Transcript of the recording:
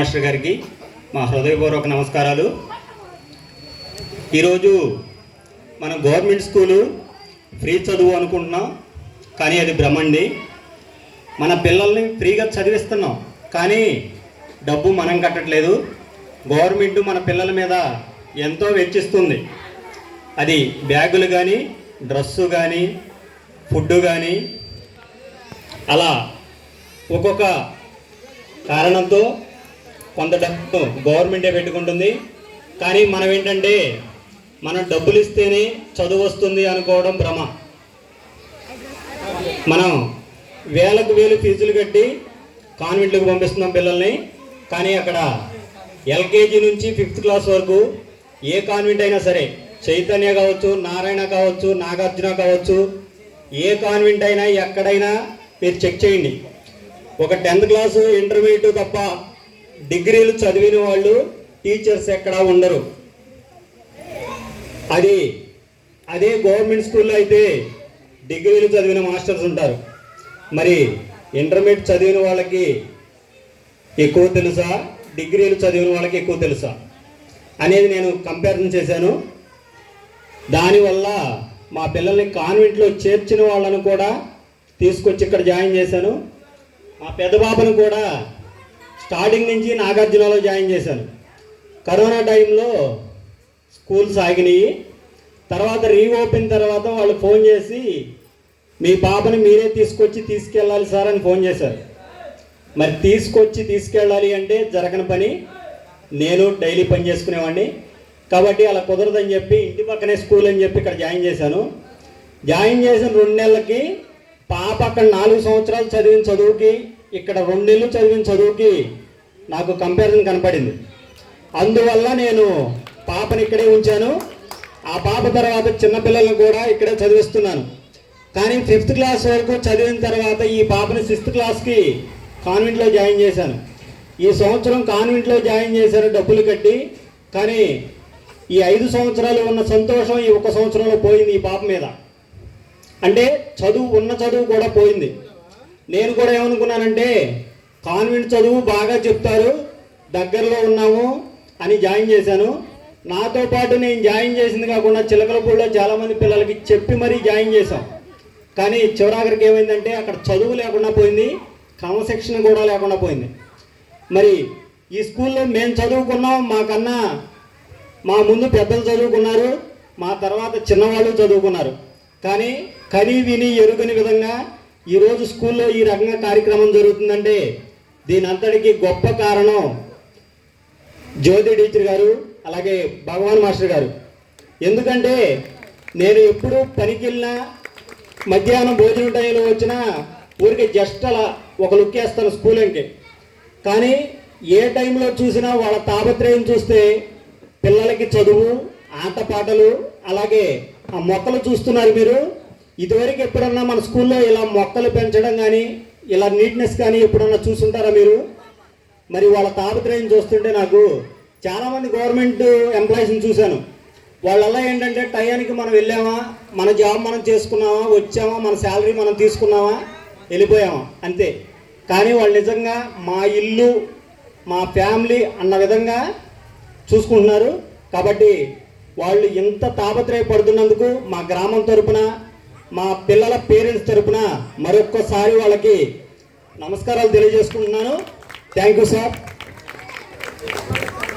Master గారికి మా హృదయపూర్వక నమస్కారాలు. ఈరోజు మనం గవర్నమెంట్ స్కూలు ఫ్రీ చదువు అనుకుంటున్నాం కానీ అది భ్రమండి మన పిల్లల్ని ఫ్రీగా చదివిస్తున్నాం కానీ డబ్బు మనం కట్టట్లేదు. గవర్నమెంట్ మన పిల్లల మీద ఎంతో వెచ్చిస్తుంది. అది బ్యాగులు కానీ డ్రెస్సు కానీ ఫుడ్ కానీ అలా ఒక్కొక్క కారణంతో కొంత డబ్బు గవర్నమెంటే పెట్టుకుంటుంది. కానీ మనం ఏంటంటే మనం డబ్బులు ఇస్తేనే చదువు వస్తుంది అనుకోవడం భ్రమ. మనం వేలకు వేలు ఫీజులు కట్టి కాన్వెంట్లకు పంపిస్తున్నాం పిల్లల్ని. కానీ అక్కడ ఎల్కేజీ నుంచి ఫిఫ్త్ క్లాస్ వరకు ఏ కాన్వెంట్ అయినా సరే చైతన్య కావచ్చు నారాయణ కావచ్చు నాగార్జున కావచ్చు ఏ కాన్వెంట్ అయినా ఎక్కడైనా మీరు చెక్ చేయండి. ఒక టెన్త్ క్లాసు ఇంటర్మీడియట్ తప్ప డిగ్రీలు చదివిన వాళ్ళు టీచర్స్ ఎక్కడా ఉండరు. అది అదే గవర్నమెంట్ స్కూల్లో అయితే డిగ్రీలు చదివిన మాస్టర్స్ ఉంటారు. మరి ఇంటర్మీడియట్ చదివిన వాళ్ళకి ఎక్కువ తెలుసా? డిగ్రీలు చదివిన వాళ్ళకి ఎక్కువ తెలుసా? అనేది నేను కంపారిజన్ చేశాను. దానివల్ల మా పిల్లల్ని కాన్వెంట్లో చేర్చిన వాళ్ళను కూడా తీసుకొచ్చి ఇక్కడ జాయిన్ చేశాను. మా పెద్ద బాబును కూడా స్టార్టింగ్ నుంచి నాగార్జునలో జాయిన్ చేశాను. కరోనా టైంలో స్కూల్ సాగినాయి తర్వాత రీఓపెన్ తర్వాత వాళ్ళు ఫోన్ చేసి మీ పాపని మీరే తీసుకొచ్చి తీసుకెళ్ళాలి సార్ అని ఫోన్ చేశారు. మరి తీసుకొచ్చి తీసుకెళ్ళాలి అంటే జరగని పని. నేను డైలీ పని చేసుకునేవాడిని. కాబట్టి అలా కుదరదని చెప్పి ఇంటి పక్కనే స్కూల్ అని చెప్పి ఇక్కడ జాయిన్ చేశాను. జాయిన్ చేసిన రెండు నెలలకి పాప అక్కడ నాలుగు సంవత్సరాలు చదివిన చదువుకి ఇక్కడ రెండు నెలలు చదివిన చదువుకి నాకు కంపారిజన్ కనపడింది. అందువల్ల నేను పాపని ఇక్కడే ఉంచాను. ఆ పాప తర్వాత చిన్నపిల్లలను కూడా ఇక్కడే చదివిస్తున్నాను. కానీ ఫిఫ్త్ క్లాస్ వరకు చదివిన తర్వాత ఈ పాపని సిక్స్త్ క్లాస్కి కాన్వెంట్లో జాయిన్ చేశాను. ఈ సంవత్సరం కాన్వెంట్లో జాయిన్ చేశాను డబ్బులు కట్టి. కానీ ఈ ఐదు సంవత్సరాలు ఉన్న సంతోషం ఈ ఒక సంవత్సరంలో పోయింది ఈ పాప మీద. అంటే చదువు ఉన్న చదువు కూడా పోయింది. నేను కూడా ఏమనుకున్నానంటే కాన్వెంట్ చదువు బాగా చెప్తారు దగ్గరలో ఉన్నాము అని జాయిన్ చేశాను. నాతో పాటు నేను జాయిన్ చేసింది కాకుండా చిలకలపూడిలో చాలామంది పిల్లలకి చెప్పి మరీ జాయిన్ చేశాం. కానీ చివరాఖరికి ఏమైందంటే అక్కడ చదువు లేకుండా పోయింది క్రమశిక్షణ కూడా లేకుండా పోయింది. మరి ఈ స్కూల్లో మేము చదువుకున్నాం మాకన్నా మా ముందు పెద్దలు చదువుకున్నారు మా తర్వాత చిన్నవాళ్ళు చదువుకున్నారు. కానీ కని విని ఎరుగని విధంగా ఈరోజు స్కూల్లో ఈ రకంగా కార్యక్రమం జరుగుతుందంటే దీని అంతటికి గొప్ప కారణం జ్యోతి టీచర్ గారు అలాగే భగవాన్ మాస్టర్ గారు. ఎందుకంటే నేను ఎప్పుడు పనికి వెళ్ళినా మధ్యాహ్నం భోజనం టైంలో వచ్చినా ఊరికి జస్ట్ అలా ఒక లుక్ వేస్తాను స్కూల్ అంటే కానీ ఏ టైంలో చూసినా వాళ్ళ తాపత్రయం చూస్తే పిల్లలకి చదువు ఆటపాటలు అలాగే ఆ మొక్కలు చూస్తున్నారు మీరు. ఇదివరకు ఎప్పుడన్నా మన స్కూల్లో ఇలా మొక్కలు పెంచడం కానీ ఇలా నీట్నెస్ కానీ ఎప్పుడన్నా చూసుంటారా మీరు? మరి వాళ్ళ తాపత్రయం చూస్తుంటే నాకు చాలామంది గవర్నమెంట్ ఎంప్లాయీస్ని చూశాను. వాళ్ళలా ఏంటంటే టయానికి మనం వెళ్ళామా మన జాబ్ మనం చేసుకున్నామా వచ్చామా మన శాలరీ మనం తీసుకున్నామా వెళ్ళిపోయామా అంతే. కానీ వాళ్ళు నిజంగా మా ఇల్లు మా ఫ్యామిలీ అన్న విధంగా చూసుకుంటున్నారు. కాబట్టి వాళ్ళు ఇంత తాపత్రయపడుతున్నందుకు మా గ్రామం తరపున మా పిల్లల పేరెంట్స్ తరపున మరొక్కసారి వాళ్ళకి నమస్కారాలు తెలియజేసుకుంటున్నాను. Thank you sir